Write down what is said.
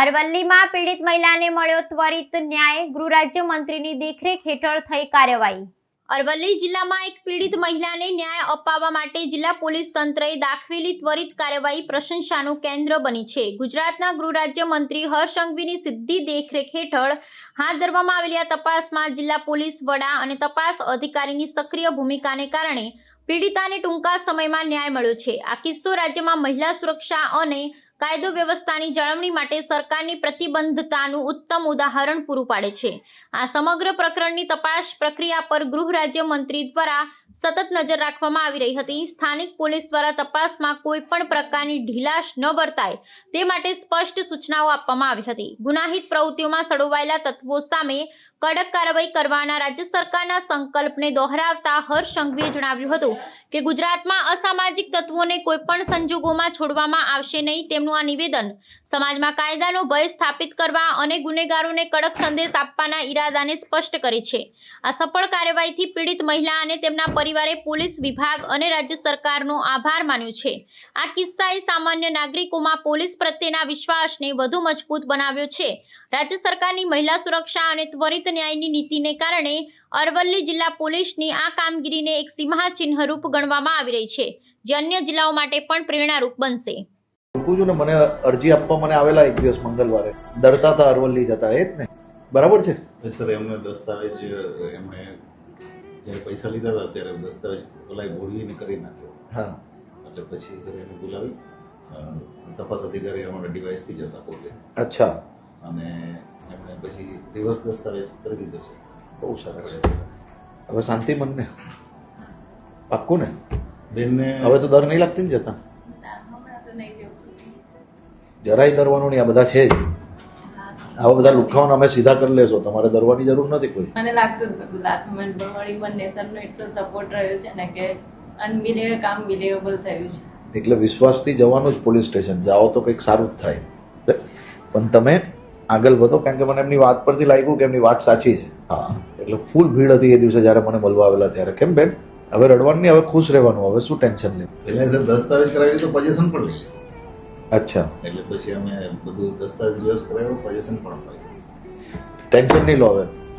અરવલ્લીમાં પીડિત મહિલાને મળ્યો ત્વરિત ન્યાય. ગૃહ રાજ્યમંત્રીની દેખરેખ હેઠળ થઈ કાર્યવાહી. અરવલ્લી જિલ્લામાં એક પીડિત મહિલાને ન્યાય અપાવવા માટે જિલ્લા પોલીસ તંત્રએ દાખવેલી ત્વરિત કાર્યવાહી પ્રશંસાનું કેન્દ્ર બની છે. ગુજરાતના ગૃહ રાજ્યમંત્રી હર્ષ સંઘવીની સીધી દેખરેખ હેઠળ હાથ ધરવામાં આવેલી આ તપાસમાં જિલ્લા પોલીસ વડા અને તપાસ અધિકારીની સક્રિય ભૂમિકાને કારણે પીડિતાને ટૂંકા સમયમાં ન્યાય મળ્યો છે. આ કિસ્સો રાજ્યમાં મહિલા સુરક્ષા અને કાયદો વ્યવસ્થાની જાળવણી માટે સરકારની પ્રતિબદ્ધતાનું ઉત્તમ ઉદાહરણ પૂરું પાડે છે. આ સમગ્ર પ્રકરણની તપાસ પ્રક્રિયા પર ગૃહ રાજ્ય મંત્રી દ્વારા સતત નજર રાખવામાં આવી રહી હતી. સ્થાનિક પોલીસ દ્વારા તપાસમાં કોઈ પણ પ્રકારની ઢીલાશ ન વર્તાય તે માટે સ્પષ્ટ સૂચનાઓ આપવામાં આવી હતી. ગુનાહિત પ્રવૃત્તિઓમાં સડોવાયેલા તત્વો સામે કડક કાર્યવાહી કરવાના રાજ્ય સરકારના સંકલ્પને દોહરાવતા હર્ષ સંઘવીએ જણાવ્યું હતું કે ગુજરાતમાં અસામાજિક તત્વોને કોઈપણ સંજોગોમાં છોડવામાં આવશે નહીં, તેમનું આ નિવેદન? સમાજમાં કાયદાનો ભય સ્થાપિત કરવા અને ગુનેગારોને કડક સંદેશ આપવાના ઈરાદાને સ્પષ્ટ કરે છે. આ સફળ કાર્યવાહીથી પીડિત મહિલા અને તેમના પરિવારે પોલીસ વિભાગ અને રાજ્ય સરકારનો આભાર માન્યો છે. આ કિસ્સાએ સામાન્ય નાગરિકોમાં પોલીસ પ્રત્યેના વિશ્વાસને વધુ મજબૂત બનાવ્યો છે. રાજ્ય સરકારની મહિલા સુરક્ષા અને ત્વરિત ન્યાયની નીતિને કારણે અરવલ્લી જિલ્લા પોલીસની આ કામગીરીને એક સિંહાચિહ્નરૂપ ગણવામાં આવી રહી છે, જે અન્ય જિલ્લાઓ માટે પણ પ્રેરણારૂપ બનશે. પૂછું છું ને મને અરજી આપવા મને આવેલા એક દિવસ મંગળવારે. ડરતા હતા અરવલ્લી જતા એ જ ને? બરાબર છે? સર એમને દસ્તાવેજ એમણે જ્યારે પૈસા લીધા હતા ત્યારે દસ્તાવેજ ઓલાય ભૂલીને કરી નાખ્યો. હા. એટલે પછી સર એને બોલાવી. તપાસ અધિકારી અમારા ડિવાઇસથી જતા પોતે. અચ્છા. અને એમણે પછી રિવર્સ દસ્તાવેજ કરી દીધો છે. બહુ સરસ હવે શાંતિ મનને? પાક્કું ને? બેનને હવે તો દર નહીં લાગતી ને જતા? જરાય દરવાનું નહીં આ બધા છે જ. આવા બધા લુખાઓને અમે સીધા કરી લેશો. તમારે દરવાની જરૂર નથી કોઈ. મને લાગતું હતું લાસ્ટ મોમેન્ટ પર વળી પણ નેશનનો એટલો સપોર્ટ રહ્યો છે ને કે અનબિલેવ કામ બિલીવેબલ થયું છે. એટલે વિશ્વાસથી જવાનું જ પોલીસ સ્ટેશન જાઓ તો કંઈક સારું જ થાય. પણ તમે આગળ વધો કારણ કે મને એમની વાત પરથી લાગ્યું કે એમની વાત સાચી છે. હા એટલે ફૂલ ભીડ હતી એ દિવસે જ્યારે મને મળવા આવેલા ત્યારે. કેમ બેન? હવે રડવાનું નહીં હવે ખુશ રહેવાનું. હવે શું ટેન્શન લે? એટલે દસ્તાવેજ કરાવી તો પોઝિશન પણ લઈ અચ્છા. એટલે પછી અમે બધું દસ્તાવેજ રિવર્સ કરાવ્યો પોઝિશન પણ અપાવી ટેન્શન નહીં લો હવે.